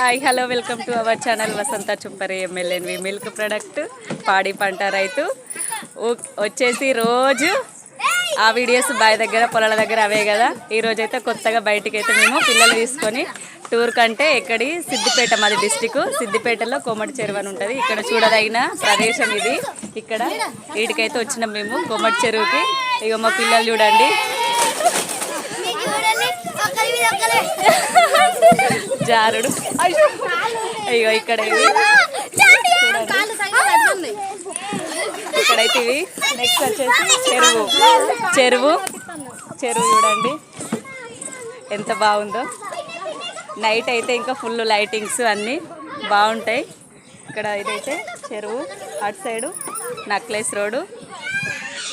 Hi hello welcome to our channel Vasantha చుంపరి ఎమ్మెల్యేవి milk product పాడి పంట రైతు. ఓ- వచ్చేసి రోజు ఆ వీడియోస్ బావి దగ్గర పొలాల దగ్గర అవే కదా. ఈరోజు అయితే కొత్తగా బయటికి అయితే మేము పిల్లలు తీసుకొని టూర్ కంటే ఎక్కడి? సిద్దిపేట మాది డిస్టిక్ సిద్దిపేటలో కోమటి చెరువు అని ఉంటుంది. ఇక్కడ చూడదగిన ప్రదేశం ఇది. ఇక్కడ వీటికైతే వచ్చినాం మేము కోమటి చెరువుకి. ఇక మా పిల్లలు చూడండి. జారుడు. అయ్యో. ఇక్కడ ఇక్కడైతే ఇవి. నెక్స్ట్ వచ్చేసి చెరువు. చెరువు. చెరువు చూడండి. ఎంత బాగుందో. నైట్ అయితే ఇంకా ఫుల్ లైటింగ్స్ అన్నీ బాగుంటాయి. ఇక్కడ ఇదైతే చెరువు. అటు సైడు నక్లెస్ రోడ్డు.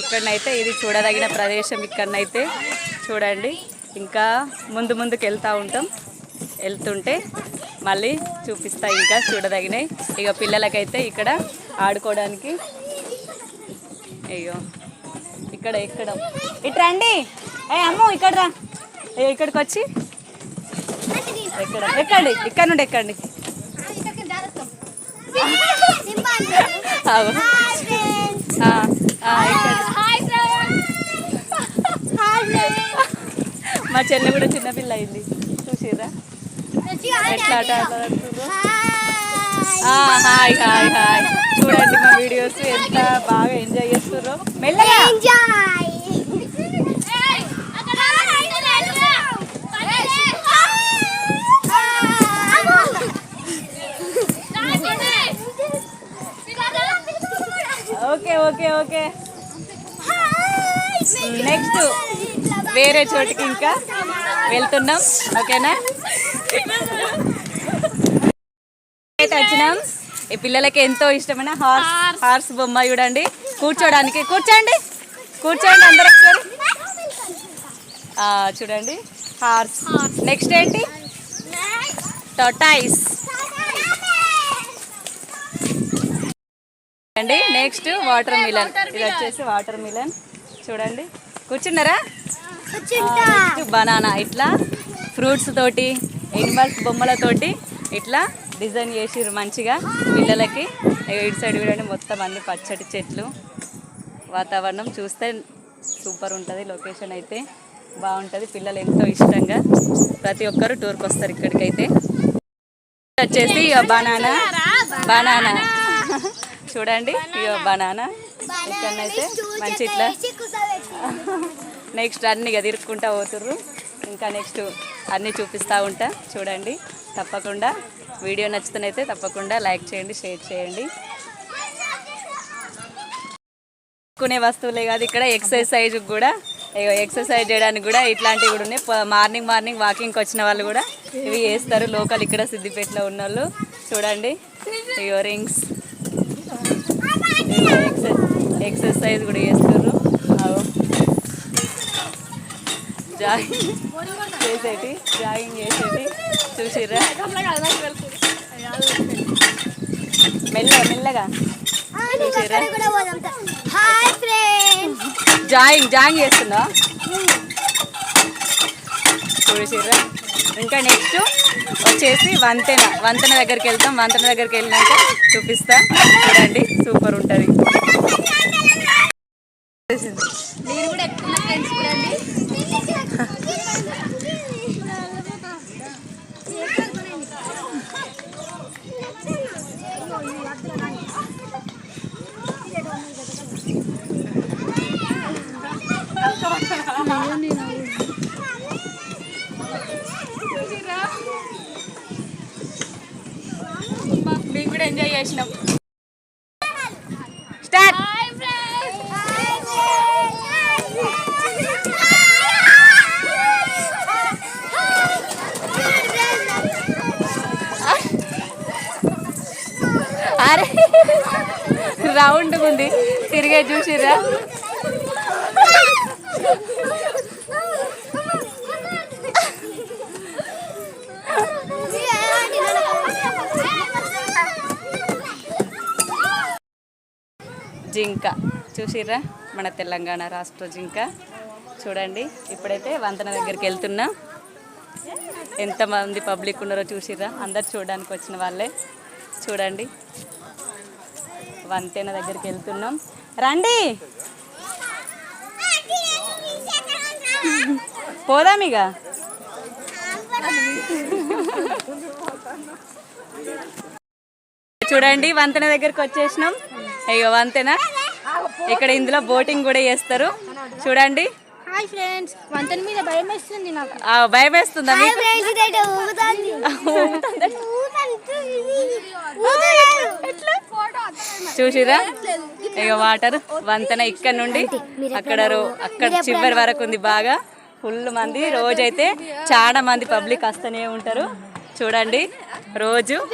ఇక్కడనైతే ఇది చూడదగిన ప్రదేశం. ఇక్కడనైతే చూడండి. ఇంకా ముందు ముందుకు వెళ్తూ ఉంటాం. వెళ్తుంటే మళ్ళీ చూపిస్తా ఇంకా చూడదగినవి. ఇక పిల్లలకైతే ఇక్కడ ఆడుకోవడానికి అయ్యో ఇక్కడ ఎక్కడ? ఇటు రండి. ఏ అమ్ము ఇక్కడ రా. ఇక్కడికి వచ్చి. ఎక్కడ? ఎక్కండి. ఇక్కడ నుండి ఎక్కండి. ఆగు. ఆ, ఆ, ఎక్కండి. మా చెల్లె కూడా చిన్నపిల్ల అయింది. చూసిరా ఎట్లా ఆట హాయ్. హాయ్ హాయ్ చూడండి మా వీడియోస్ ఎంత బాగా ఎంజాయ్ చేస్తుర్రో మెల్లగా. Okay okay okay. నెక్స్ట్. వేరే చోటికి ఇంకా వెళ్తున్నాం. ఓకేనా? అయితే వచ్చినాం. ఈ పిల్లలకి ఎంతో ఇష్టమైన హార్స్ హార్స్. బొమ్మ చూడండి. కూర్చోడానికి కూర్చోండి. కూర్చోండి అందరు ఒకసారి. చూడండి. హార్స్. నెక్స్ట్ ఏంటి? టొటాయిస్. అండి నెక్స్ట్ వాటర్ మిలన్. ఇది వచ్చేసి వాటర్ మిలన్. చూడండి. కూర్చున్నారా? బనానా ఇట్లా ఫ్రూట్స్ తోటి ఎనిమల్స్ బొమ్మలతోటి ఇట్లా డిజైన్ చేసిర్రు మంచిగా పిల్లలకి. ఇటు సైడ్ చూడండి మొత్తం అన్ని పచ్చటి చెట్లు. వాతావరణం చూస్తే సూపర్ ఉంటుంది లొకేషన్ అయితే బాగుంటుంది. పిల్లలు ఎంతో ఇష్టంగా ప్రతి ఒక్కరు టూర్కి వస్తారు ఇక్కడికైతే. వచ్చేసి ఇక బనానా. బనానా. చూడండి ఇక బనానా. ఇక్కడనైతే మంచి ఇట్లా నెక్స్ట్ అన్ని ఇక తిరుక్కుంటా పోతుర్రు. ఇంకా నెక్స్ట్ అన్నీ చూపిస్తూ ఉంటా. చూడండి తప్పకుండా. వీడియో నచ్చుతున్నైతే తప్పకుండా లైక్ చేయండి షేర్ చేయండి. కొనే వస్తువులే కాదు ఇక్కడ ఎక్సర్సైజ్ కూడా ఎక్సర్సైజ్ చేయడానికి కూడా ఇట్లాంటివి కూడా ఉన్నాయి. ప- మార్నింగ్ మార్నింగ్ వాకింగ్కి వచ్చిన వాళ్ళు కూడా ఇవి చేస్తారు లోకల్ ఇక్కడ సిద్దిపేటలో ఉన్న వాళ్ళు చూడండి ఇయర్ రింగ్స్. ఎక్సర్సైజ్ కూడా చేస్తారు. జాగింగ్ చేసేటి జాగింగ్ చేసేటి చూసిర్రా మెల్లగా మెల్లగా చూసిర్రా జాయింగ్ జాయింగ్ చేస్తున్నా చూసిర్రా ఇంకా నెక్స్ట్ వచ్చేసి వంతెన వంతెన దగ్గరికి వెళ్తాం వంతెన దగ్గరికి వెళ్ళినాక చూపిస్తా చూడండి సూపర్ ఉంటుంది నేను కూడా ఎక్కుతున్నా ఫ్రెండ్స్ చూడండి మేము కూడా ఎంజాయ్ చేసినాం స్టార్ట్ హాయ్ ఫ్రెండ్స్ అరే రౌండ్ ఉంది. తిరిగే చూసిర్రా? జింక. చూసిర్రా? మన తెలంగాణ రాష్ట్ర జింక. చూడండి ఇప్పుడైతే వంతెన దగ్గరికి వెళ్తున్నా. ఎంతమంది పబ్లిక్ ఉన్నారో చూసిర్రా? అందరు చూడడానికి వచ్చిన వాళ్ళే. చూడండి. వంతెన దగ్గరికి వెళ్తున్నాం. రండి. పోదాం ఇక చూడండి వంతెన దగ్గరికి వచ్చేసినాం. అయ్యో వంతెన. ఇక్కడ ఇందులో బోటింగ్ కూడా చేస్తారు. చూడండి. హాయ్ ఫ్రెండ్స్ వంతెన మీద భయం వేస్తుంది నాకు భయం వేస్తుందా చూసిరా? ఇక వాటర్ వంతెన ఇక్కడ నుండి అక్కడ రో- అక్కడ చివరి వరకు ఉంది బాగా. ఫుల్ మంది. రోజైతే చాలా మంది పబ్లిక్ వస్తూనే ఉంటారు. చూడండి. రోజు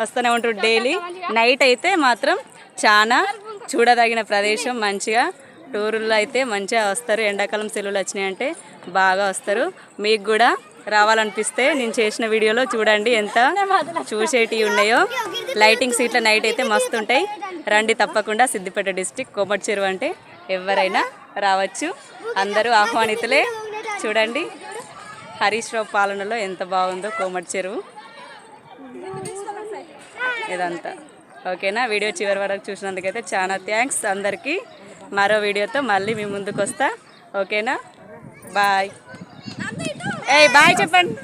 వస్తూనే ఉంటారు డైలీ. నైట్ అయితే మాత్రం చాలా చూడదగిన ప్రదేశం. మంచిగా టూరుల్లో అయితే మంచిగా వస్తారు. ఎండాకాలం సెలవులు వచ్చినాయంటే బాగా వస్తారు. మీకు కూడా రావాలనిపిస్తే నేను చేసిన వీడియోలో చూడండి ఎంత చూసేటివి ఉన్నాయో. లైటింగ్స్ ఇట్లా నైట్ అయితే మస్తు ఉంటాయి. రండి తప్పకుండా సిద్దిపేట డిస్టిక్ కోమటి చెరువు అంటే ఎవరైనా రావచ్చు. అందరూ ఆహ్వానితులే. చూడండి హరీష్ రావు పాలనలో ఎంత బాగుందో కోమటి చెరువు. ఇదంతా. ఓకేనా? వీడియో చివరి వరకు చూసినందుకైతే చాలా థ్యాంక్స్ అందరికీ. మరో వీడియోతో మళ్ళీ మీ ముందుకు వస్తా. ఓకేనా? బాయ్. ఏ బాయ్ చెప్పండి.